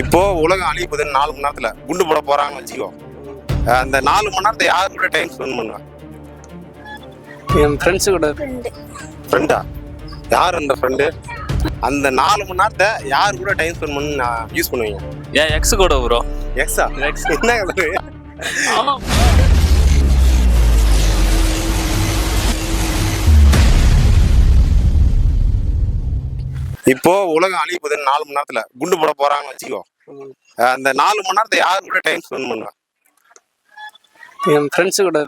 இப்போ உலகம் அழிய நாலு மணி நேரத்துல குண்டு போட போறாங்கன்னு வச்சுக்கோ. அந்த நாலு மணி நேரத்தை யாரு கூட டைம் ஸ்பெண்ட் பண்ணுவா? என் ஃப்ரெண்ட்ஸு கூட. ஃப்ரெண்டா யார் அந்த ஃப்ரெண்டு அந்த நாலு மணி நேரத்தை யார் கூட டைம் ஸ்பெண்ட் பண்ணி யூஸ் பண்ணுவீங்க? ஏன் எக்ஸ் கூட ப்ரோ எக்ஸா எக்ஸ் என்ன இப்போ உலகம் அழிய போகுது நாலு மணி நேரத்துல குண்டு போட போறாங்கன்னு வச்சுக்கோ. அந்த நாலு மணி நேரத்தை யார் கூட டைம் ஸ்பெண்ட் பண்ணுவா? என் ஃப்ரெண்ட்ஸு கூட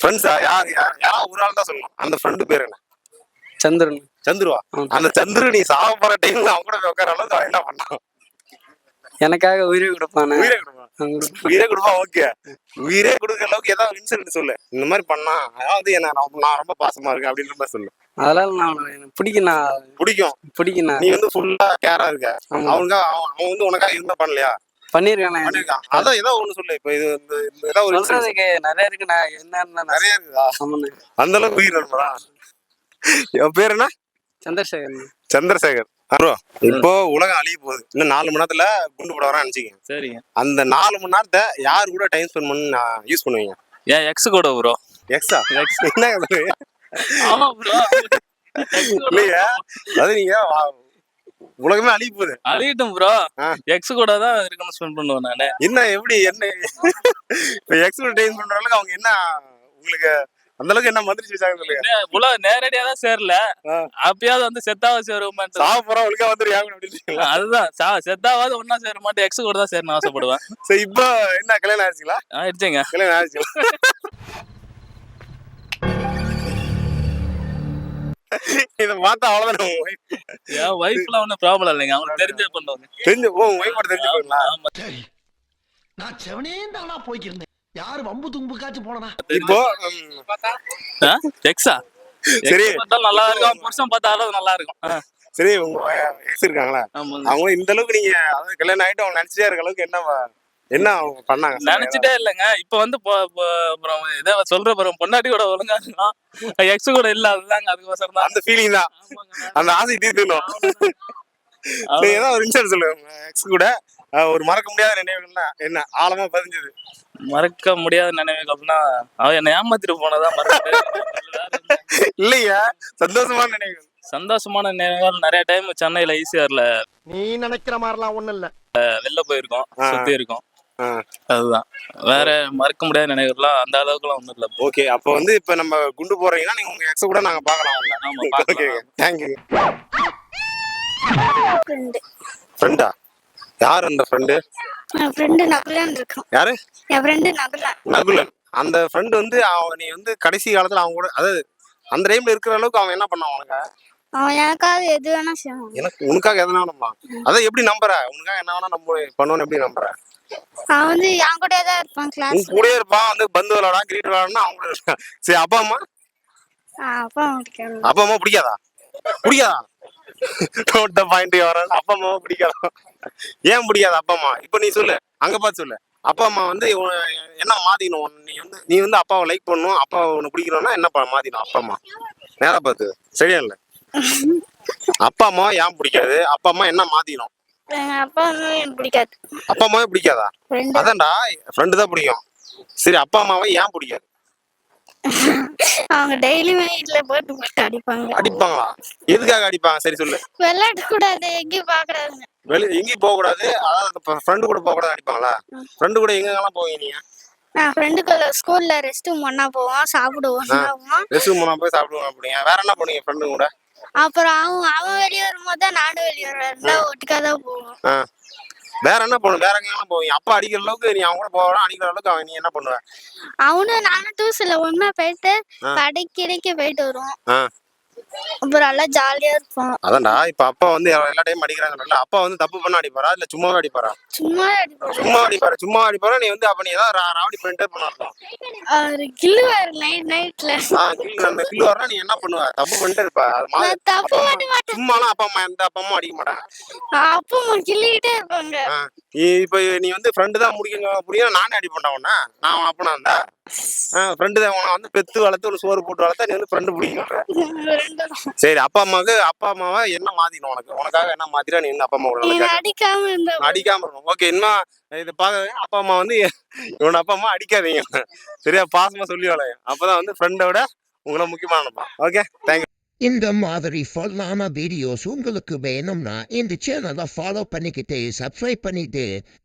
ஃப்ரெண்ட்ஸா யார் யார் யாராவது ஒரு ஆள் தான் சொல்லணும். அந்த ஃப்ரெண்டு பேர் என்ன? சந்திரன். சந்துருவா. அந்த சந்துரு நீ சாக போற டைம்ல அவங்க கூட உட்கார அளவுக்கு அவன் என்ன பண்ணான்? எனக்காக உயிரை கொடுப்பானே. உயிரே கொடுப்பான் கொடுப்பான். உயிரே கொடுப்பா ஓகே. உயிரே கொடுக்குற அளவுக்கு ஏதாவது இன்சிடென்ட் சொல்லு. இந்த மாதிரி பண்ணா அதாவது என்ன நான் ரொம்ப பாசமா இருக்கேன் அப்படின்ற மாதிரி சொல்லு. அதெல்லாம் நான் பிடிக்குண்ணா பிடிக்கும். பிடிக்குண்ணா நீ வந்து ஃபுல்லா கேரா இருக்க. அவங்க அவன் அவன் வந்து உனக்காக இருந்தா பண்ணலையா? பண்ணிருக்கானே. அதான் ஏதோ ஒண்ணு சொல்லு. இப்ப இது ஏதாவது ஒரு சொல்றதுக்கு நிறைய இருக்குண்ணா என்னன்னா நிறைய இருக்குதா? அந்த அளவுக்கு உயிர் என் பேர் என்ன? சந்திரசேகர். சந்திரசேகர். ப்ரோ இப்போ உலகம் அழிய போகுது. இன்னும் நாலு மணி நேரத்துல குண்டு போட வரான்னு நினைச்சிக்க சரிங்க. அந்த நாலு மணி நேரத்தை யார் கூட டைம் ஸ்பெண்ட் பண்ணி யூஸ் பண்ணுவீங்க? ஏன் எக்ஸ் கூட ப்ரோ எக்ஸா எக்ஸ் என்ன? ஆமா ப்ரோ இல்லையா அது நீங்க வா- உலகமே அழிய போகுது. அழியட்டும் ப்ரோ. எக்ஸ் கூட தான் இருக்கணும் ஸ்பெண்ட் பண்ணுவேன் நானு. என்ன எப்படி என்ன? இப்போ எக்ஸ் கூட டைம் பண்ற அளவுக்கு அவங்க என்ன உங்களுக்கு அந்த அளவுக்கு என்ன மந்திரிச்சு வச்சாங்க சொல்லுங்க. உலக நேரடியா தான் சேரல. அப்பயாவது வந்து செத்தாவ சேருவோம் சாவ போறா ஒழுங்கா வந்துருக்காங்க அப்படின்னு அதுதான் சா- செத்தாவது ஒன்னா சேர மாட்டேன் எக்ஸ் கூட தான் சேரணும் ஆசைப்படுவேன். சரி இப்போ என்ன கல்யாணம் ஆயிடுச்சுங்களா ஆயிடுச்சுங்க கல்யாணம் ஆயிடுச்சுங்களா இதை பார்த்தா அவ்வளவுதான். என் ஒய்ஃப்லாம் ஒன்றும் ப்ராப்ளம் இல்லைங்க அவங்களுக்கு தெரிஞ்சே பண்ணுவாங்க தெரிஞ்சு ஓ ஒய்ஃபோட தெரிஞ்சு போயிடலாம். ஆமா. சரி நான் செவனே தானா போய்க்கிருந்தேன். யாரு வம்பு தும்புக்காச்சும் போனனா இப்போ எக்ஸா? சரி. நல்லா இருக்கும். புருஷன் பார்த்தாலும் நல்லா இருக்கும். சரி எக்ஸ் இருக்காங்களா. அவங்க இந்த அளவுக்கு நீங்க அதாவது கல்யாணம் ஆயிட்டு அவங்க நினைச்சிட்டே இருக்க அளவுக்கு என்ன என்ன அவங்க பண்ணாங்க. நினைச்சிட்டே இல்லைங்க. இப்ப வந்து அப்புறம் இதை சொல்ற பிறகு பொண்டாட்டி கூட ஒழுங்கா எக்ஸ் கூட இல்ல அதுதாங்க அதுக்கோசரம் தான். அந்த ஃபீலிங் தான். அந்த ஆசை தீர்த்துணும் சரி ஏதாவது ஒரு இன்சிடென்ட் சொல்லுங்க எக்ஸ் கூட. ஒரு மறக்க முடியாத நினைவுகள்னா என்ன? ஆழமா பதிஞ்சது. மறக்க முடியாத நினைவுகள்னா அவ என்னை ஏமாத்திட்டு போனதான் மறக்க இல்லையா சந்தோஷமான நினைவுகள். சந்தோஷமான நினைவுகள் நிறைய டைம் சென்னையில ஈசிஆர்ல நீ நினைக்கிற மாதிரிலாம் ஒண்ணும் இல்ல. வெளில போயிருக்கோம். சுத்தி இருக்கோம். அதுதான். வேற மறக்க முடியாத நினைவுகள்லாம் அந்த அளவுக்குலாம் ஒண்ணும் இல்ல. ஓகே அப்போ வந்து இப்போ நம்ம குண்டு போறீங்கன்னா நீங்க உங்க எக்ஸ கூட நாங்க பார்க்கலாம் ஆமா. ஓகே தேங்க்யூ ஃப்ரெண்டா யார் அந்த ஃப்ரெண்டு என் ஃப்ரெண்டு நகுலன் இருக்கான். யாரு? என் ஃப்ரெண்டு நகுலன். நகுலன். அந்த ஃப்ரெண்டு வந்து அவன் நீ வந்து கடைசி காலத்துல அவங்க கூட அதாவது அந்த டைம்ல இருக்கிற அளவுக்கு அவன் என்ன பண்ணான் உனக்கு? அவன் எனக்காக எது வேணா செய்வான். எனக்கு உனக்காக எதனா நம்பலாம் அதான் எப்படி நம்புற? உனக்காக என்ன வேணா நம்ப பண்ணுவேன்னு எப்படி நம்புற? அவன் வந்து என் கூடயே தான் இருப்பான் உன் கிளாஸ் கூடயே இருப்பான் வந்து பந்து விளாடா கிரிக்கெட் விளாடா அவங்க கூட இருப்பான் சரி அப்பா அம்மா? அப்பா அவனுக்கு அப்பா அம்மா பிடிக்காதா? பிடிக்காதா? த பாயிண்ட் வர அப்பா அம்மாவை பிடிக்காதா? ஏன் பிடிக்காது அப்பா அம்மா? இப்போ நீ சொல்லு. அங்க பார்த்து சொல்லு. அப்பா அம்மா வந்து என்ன மாத்திக்கணும்? நீ வந்து நீ வந்து அப்பாவை லைக் பண்ணணும். அப்பா உன்னை பிடிக்கணும்னா என்ன மாத்திக்கணும்? அப்பா அம்மா. நேரா பார்த்து சரியா இல்ல? அப்பா அம்மாவை ஏன் பிடிக்காது? அப்பா அம்மா என்ன மாத்திக்கணும்? அப்பா பிடிக்காது. அப்பா அம்மாவே பிடிக்காதா? அதான்டா. ஃப்ரெண்டு தான் பிடிக்கும். சரி அப்பா அம்மாவை ஏன் பிடிக்காது? அவங்க டெய்லி போட்டு போட்டு அடிப்பாங்க. அடிப்பாங்களா? எதுக்காக அடிப்பாங்க? சரி சொல்லு. விளையாட கூடாது எங்கேயும் பாக்குறாங்க வெளி எங்கேயும் போக கூடாது அதாவது ஃப்ரெண்டு கூட போக கூடாது அடிப்பாங்களா ஃப்ரெண்டு கூட எங்கெங்கெல்லாம் போவீங்க நீங்க? நான் ஃப்ரெண்டுக்குள்ள ஸ்கூல்ல ரெஸ்ட் ரூம் ஒன்னா போவோம் சாப்பிடுவோம் ஒண்ணா ரெஸ்ட் ரூம் போய் சாப்பிடுவோம் அப்படிங்க வேற என்ன பண்ணுவீங்க ஃப்ரெண்டு கூட? அப்புறம் அவன் அவன் வெளியே வரும்போது தான் நானும் வெளியே வருவேன். ஒட்டுக்கா தான் போவோம். வேற என்ன பண்ணுவ வேற எங்கெல்லாம் போவீங்க? அப்பா அடிக்கிற அளவுக்கு நீ அவங்க கூட போகலாம் அடிக்கிற அளவுக்கு அவன் நீ என்ன பண்ணுவ? அவனும் நானும் டூஸ்ல ஒன்னா போயிட்டு. கடைக்கு இடைக்கு போயிட்டு வருவோம். அப்புறம் எல்லாம் ஜாலியா இருப்போம் அதான்டா இப்ப அப்பா வந்து எல்லா டைம் அடிக்கிறாங்கல்ல அப்பா வந்து தப்பு பண்ண அடிப்பாரா? இல்ல சும்மாவே அடிப்பாரா? சும்மா சும்மா அடிப்பாரு. சும்மா அடிப்பாரா நீ வந்து அப்ப நீ ஏதாவது ராவடி பண்ணிட்டே பண்ணலாம் அவரு கிள்ளுவாரு நைட் நைட்ல அந்த கில் வரா நீ என்ன பண்ணுவ? தப்பு பண்ணிட்டே இருப்ப. தப்பு பண்ண மாட்டேன். சும்மாலாம் அப்பா அம்மா எந்த அப்பா அம்மா அடிக்க மாட்டாங்க. அப்பா அம்மா கிள்ளிக்கிட்டே இருப்பாங்க. இப்ப நீ வந்து ஃப்ரெண்டு தான் முடிக்க புரியும் நானே அடி பண்ண உடனே நான் அப்பனா இருந்தா? ஃப்ரெண்டு தான். வந்து பெத்து வளர்த்து ஒரு சோறு போட்டு வளர்த்தா நீ வந்து ஃப்ரெண்டு பிடிக்கும் சரி அப்பா அம்மாவுக்கு அப்பா அம்மாவை என்ன மாத்திக்கணும் உனக்கு? உனக்காக என்ன மாத்திரா நீ என்ன அப்பா அம்மா அடிக்காம. அடிக்காம இருக்கணும் ஓகே இன்னும் இது பார்க்க அப்பா அம்மா வந்து இவனோட அப்பா அம்மா அடிக்காதீங்க. சரியா பாசமா சொல்லி வளைய அப்பதான் வந்து ஃப்ரெண்டோட உங்களை முக்கியமானப்பா ஓகே தேங்க்யூ இந்த மாதிரி ஃபுல்லான வீடியோஸ் உங்களுக்கு வேணும்னா இந்த சேனலை ஃபாலோ பண்ணிக்கிட்டு சப்ஸ்கிரைப் பண்ணிட்டு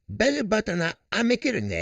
பெல் பட்டனை அமைக்கிருங்க.